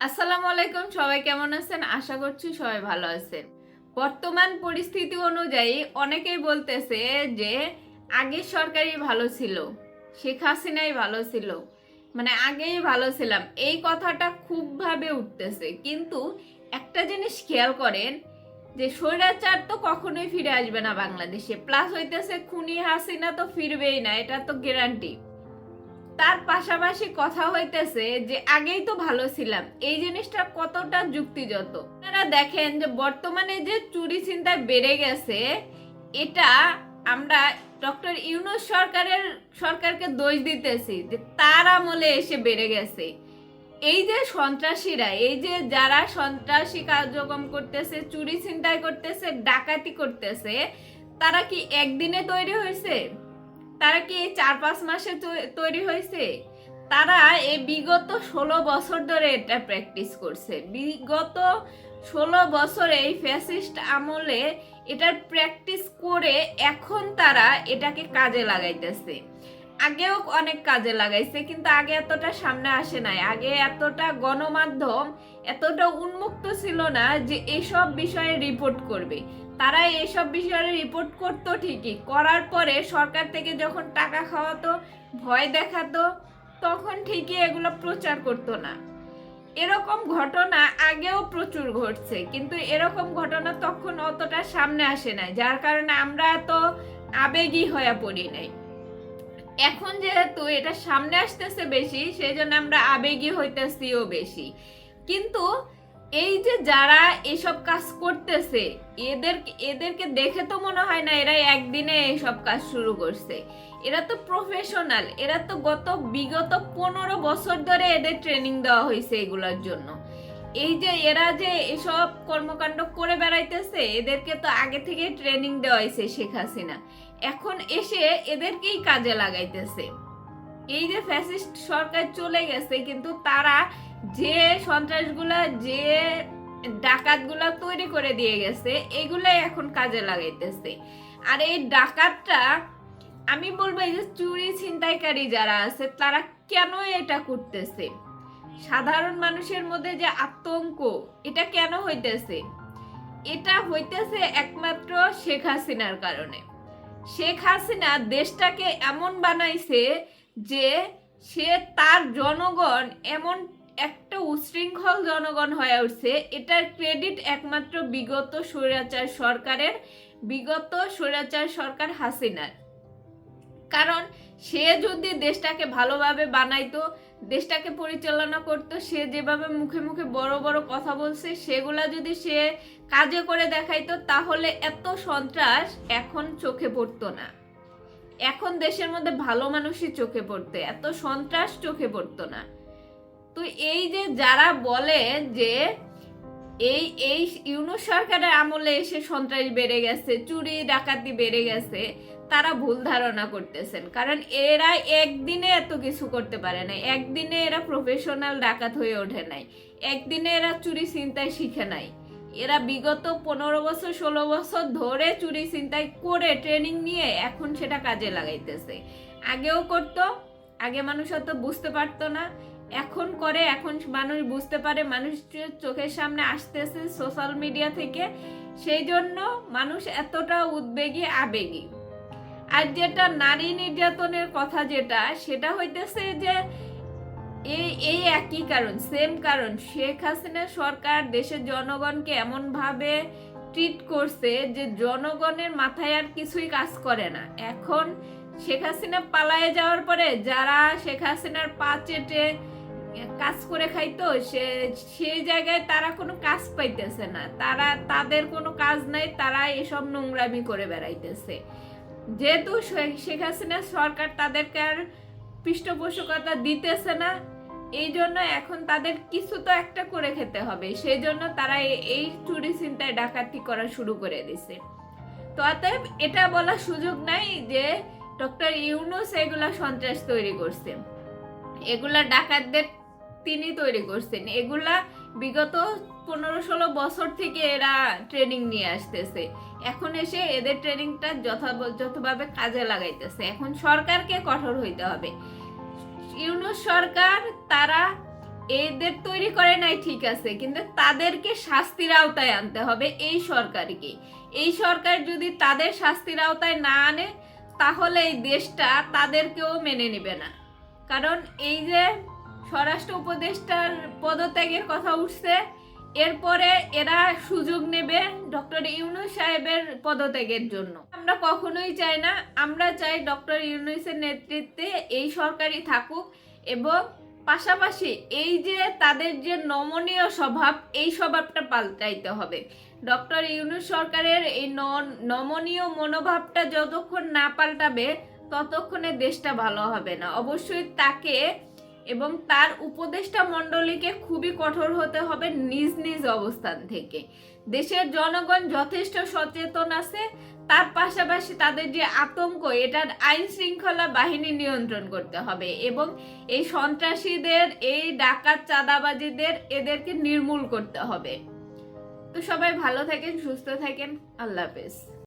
আসসালামু আলাইকুম, সবাই কেমন আছেন? আশা করছি সবাই ভালো আছেন। বর্তমান পরিস্থিতি অনুযায়ী অনেকেই বলতেছে যে আগের সরকারই ভালো ছিল, শেখ হাসিনাই ভালো ছিল মানে আগেই ভালো ছিলাম। এই কথাটা খুবভাবে উঠতেছে। কিন্তু একটা জিনিস খেয়াল করেন যে স্বৈরাচার তো কখনোই ফিরে আসবে না বাংলাদেশে। প্লাস হইতেছে খুনি হাসিনা তো ফিরবেই না, এটা তো গ্যারান্টি তার পাশাপাশি কথা হইতেছে যে, আগেই তো ভালো ছিলাম। এই জিনিসটা কতটা যুক্তিযত আপনারা দেখেন যে, বর্তমানে যে চুরি চিন্তায় বেড়ে গেছে, এটা আমরা ডক্টর ইউনুস সরকারের, সরকারকে দোষ দিতেছি যে, তার আমলে এসে বেড়ে গেছে। এই যে সন্ত্রাসীরা, এই যে যারা সন্ত্রাসী কার্যক্রম করতেছে, চুরি ছিনতাই করতেছে, ডাকাতি করতেছে, তারা কি একদিনে তৈরি হয়েছে? তারা কি চার পাঁচ মাসে তৈরি হয়েছে? তারা এই বিগত ষোলো বছর ধরে এটা প্র্যাকটিস করছে। বিগত ষোলো বছরে এই ফ্যাসিস্ট আমলে এটার প্র্যাকটিস করে এখন তারা এটাকে কাজে লাগাইতেছে। আগেও অনেক কাজে লাগাইছে, কিন্তু আগে এতটা সামনে আসে নাই। আগে এতটা গণমাধ্যম এতটা উন্মুক্ত ছিল না যে এসব বিষয়ে রিপোর্ট করবে। তারা এইসব বিষয়ে রিপোর্ট করতো ঠিকই। করার পরে সরকার থেকে যখন টাকা খাওয়াতো, ভয় দেখাতো, তখন ঠিকই এগুলো প্রচার করতো না। এরকম ঘটনা আগেও প্রচুর ঘটছে, কিন্তু এরকম ঘটনা তখন অতটা সামনে আসে নাই। যার কারণে আমরা এত আবেগী হয়ে পড়ি নাই। এখন যেহেতু এটা সামনে আসতেছে বেশি সেই জন্য আমরা আবেগী হইতেছিও বেশি। কিন্তু এই যে যারা এসব কাজ করতেছে এদের এদেরকে দেখে তো মনে হয় না এরা একদিনে এইসব কাজ শুরু করছে। এরা তো প্রফেশনাল এরা তো গত বিগত পনেরো বছর ধরে এদের ট্রেনিং দেওয়া হয়েছে এগুলোর জন্য। এই যে এরা যে এসব কর্মকাণ্ড করে বেড়াইতেছে, এদেরকে তো আগে থেকে ট্রেনিং দেওয়া হয়েছে শেখ হাসিনা। এখন এসে এদেরকেই কাজে লাগাইতেছে। এই যে ফ্যাসিস্ট সরকার চলে গেছে, কিন্তু তারা যে সন্ত্রাসগুলা, যে ডাকাতগুলা তৈরি করে দিয়ে গেছে, এগুলাই এখন কাজে লাগাইতেছে। আর এই ডাকাতটা আমি বলব এই যে চুরি ছিনতাইকারী যারা আছে, তারা কেন এটা করতেছে? সাধারণ মানুষের মধ্যে যে আতঙ্ক, এটা কেন হইতেছে? এটা হইতেছে একমাত্র শেখ হাসিনার কারণে। শেখ হাসিনা দেশটাকে এমন বানাইছে যে সে তার জনগণ এমন একটা উশৃঙ্খল জনগণ হয়ে উঠছে, এটার ক্রেডিট একমাত্র বিগত স্বৈরাচার সরকারের, বিগত স্বৈরাচার সরকার হাসিনার। কারণ সে যদি দেশটাকে ভালোভাবে বানাইতো, দেশটাকে পরিচালনা করতো, সে যেভাবে মুখে মুখে বড় বড় কথা বলছে, সেগুলা যদি সে কাজে করে দেখাইতো, তাহলে এত সন্ত্রাস এখন চোখে পড়তো না। এখন দেশের মধ্যে ভালো মানুষই চোখে পড়তো, এত সন্ত্রাস চোখে পড়তো না। তো এই যে যারা বলে যে এই এই ইউনুস সরকারের আমলে এসে সন্ত্রাস বেড়ে গেছে, চুরি, ডাকাতি বেড়ে গেছে, তারা ভুল ধারণা করতেছেন। কারণ এরা একদিনে এত কিছু করতে পারে না একদিনে এরা প্রফেশনাল ডাকাত হয়ে ওঠে নাই। একদিনে এরা চুরি চিন্তায় শিখে নাই। এরা বিগত পনেরো বছর, ষোলো বছর ধরে চুরি চিন্তায় করে ট্রেনিং নিয়ে এখন সেটা কাজে লাগাইতেছে। আগেও করতো, আগে মানুষ অত বুঝতে পারতো না। এখন করে, এখন মানুষ বুঝতে পারে মানুষের চোখের সামনে আসতেছে সোশ্যাল মিডিয়া থেকে, সেই জন্য মানুষ এতটা উদ্বেগী, আবেগী। আর যেটা নারী নির্যাতনের কথা যেটা, সেটা হইতেছে যে এই এই একই কারণ সেম কারণ। শেখ হাসিনা সরকার দেশের জনগণকে এমন ভাবে ট্রিট করছে যে জনগণের মাথায় আর কিছুই কাজ করে না। এখন শেখ হাসিনা পালায়ে যাওয়ার পরে যারা শেখ হাসিনার পা চেটে কাজ করে খাইতো, সে, সেই জায়গায় তারা কোনো কাজ পাইতেছে না। তারা, তাদের কোনো কাজ নাই, তারা এসব নোংরামি করে বেড়াইতেছে। যেহেতু শেখ হাসিনা সরকার তাদেরকে আর পৃষ্ঠপোষকতা দিতেছে না এই জন্য এখন তাদের কিছু তো একটা করে খেতে হবে। সেই জন্য তারা এই চুরি চিন্তায় ডাকাতি করা শুরু করে দিছে। তো অতএব এটা বলার সুযোগ নাই যে ডক্টর ইউনুস এগুলা সন্ত্রাস তৈরি করছে। এগুলা ডাকাতদের তিনি তৈরি করছেন। এগুলা বিগত পনেরো ষোলো বছর থেকে এরা ট্রেনিং নিয়ে আসতেছে। এখন এসে এদের ট্রেনিংটা যথাযথভাবে কাজে লাগাইতেছে। এখন সরকারকে কঠোর হইতে হবে। ইউনুস সরকার, তারা এদের তৈরি করে নাই ঠিক আছে, কিন্তু তাদেরকে শাস্তির আওতায় আনতে হবে এই সরকারকে। এই সরকার যদি তাদের শাস্তির আওতায় না আনে, তাহলে এই দেশটা তাদেরকেও মেনে নেবে না। কারণ এই যে স্বরাষ্ট্র উপদেষ্টার পদত্যাগের কথা উঠছে এরপরে এরা সুযোগ নেবে ডক্টর ইউনুস সাহেবের পদত্যাগের জন্য। আমরা কখনোই চাই না, আমরা চাই ডক্টর ইউনুসের নেতৃত্বে এই সরকারই থাকুক এবং পাশাপাশি এই যে তাদের যে নমনীয় স্বভাব, এই স্বভাবটা পাল্টাইতে হবে। ডক্টর ইউনুস সরকারের এই নমনীয় মনোভাবটা যতক্ষণ না পাল্টাবে, ততক্ষণে দেশটা ভালো হবে না। অবশ্যই তাকে এবং তার উপদেষ্টা মণ্ডলীকে খুবই কঠোর হতে হবে নিজ নিজ অবস্থান থেকে। দেশের জনগণ যথেষ্ট সচেতন আছে, তার পাশাপাশি তাদের যে আতঙ্ক, এটার আইন শৃঙ্খলা বাহিনী নিয়ন্ত্রণ করতে হবে এবং এই সন্ত্রাসীদের, এই ডাকাত চাঁদাবাজিদের এদেরকে নির্মূল করতে হবে। তো সবাই ভালো থাকেন, সুস্থ থাকেন, আল্লাহ হাফেজ।